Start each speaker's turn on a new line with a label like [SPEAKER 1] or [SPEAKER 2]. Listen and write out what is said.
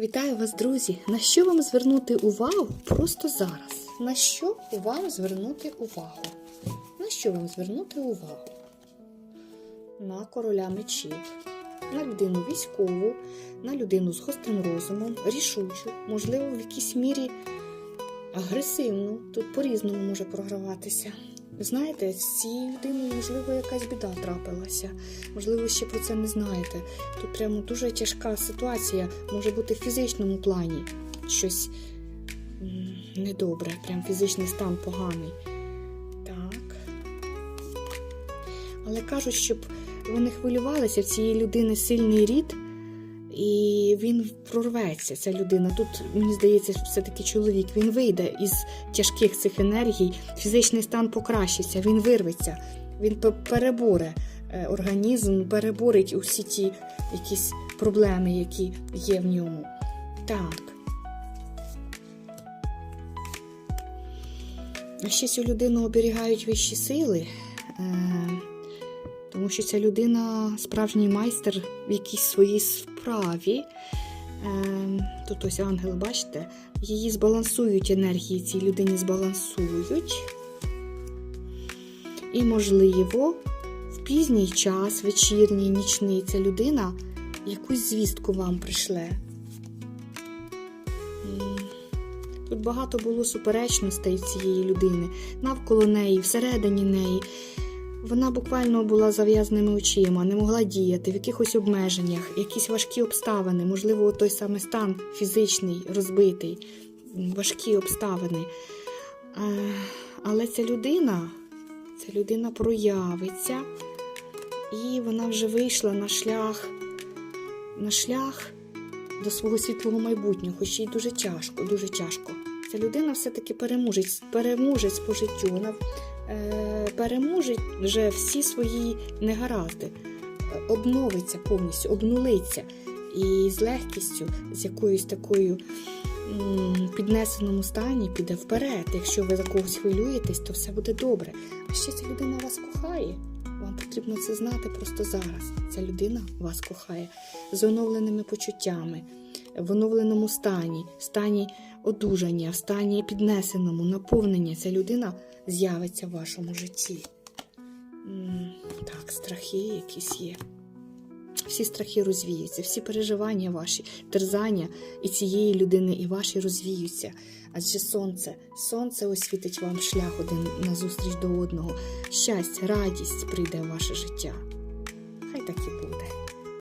[SPEAKER 1] Вітаю вас, друзі! На що вам звернути увагу просто зараз? На що вам звернути увагу? На що вам звернути увагу? На короля мечів, на людину військову, на людину з гострим розумом, рішучу, можливо, в якійсь мірі агресивну. Тут по-різному може програватися. Знаєте, з цією людиною, можливо, якась біда трапилася. Можливо, ще про це не знаєте. Тут прямо дуже тяжка ситуація, може бути в фізичному плані щось недобре, прям фізичний стан поганий. Так. Але кажуть, щоб ви не хвилювалися, в цієї людини сильний рід, і він прорветься, ця людина. Тут, мені здається, все-таки чоловік. Він вийде із тяжких цих енергій, фізичний стан покращиться, він вирветься, він пе- переборе е, організм, переборить усі ті якісь проблеми, які є в ньому. Так. Ще цю людину оберігають вищі сили. Тому що ця людина справжній майстер в якійсь своїй справі. Ем, Тут ось ангел, бачите, її збалансують енергії, цій людині збалансують. І, можливо, в пізній час, вечірній, нічний, ця людина якусь звістку вам пришле. М, Тут багато було суперечностей цієї людини, навколо неї, всередині неї. Вона буквально була зав'язаними очима, не могла діяти в якихось обмеженнях, якісь важкі обставини, можливо, той самий стан фізичний, розбитий, важкі обставини. Е, Але ця людина, ця людина проявиться, і вона вже вийшла на шлях, на шлях до свого світлого майбутнього, хоч їй дуже тяжко, дуже тяжко. Ця людина все-таки переможець, переможець по життю. Вона е, переможе вже всі свої негаразди, обновиться повністю, обнулиться. І з легкістю, з якоюсь такою піднесеному стані піде вперед. Якщо ви за когось хвилюєтесь, то все буде добре. А ще ця людина вас кохає. Вам потрібно це знати просто зараз. Ця людина вас кохає з оновленими почуттями, в оновленому стані, стані одужання, в стані піднесеному, наповнення. Ця людина з'явиться в вашому житті. Так, страхи якісь є. Всі страхи розвіються, всі переживання ваші, терзання і цієї людини, і ваші розвіються. Адже сонце, сонце освітить вам шлях один назустріч до одного. Щастя, радість прийде в ваше життя. Хай так і буде.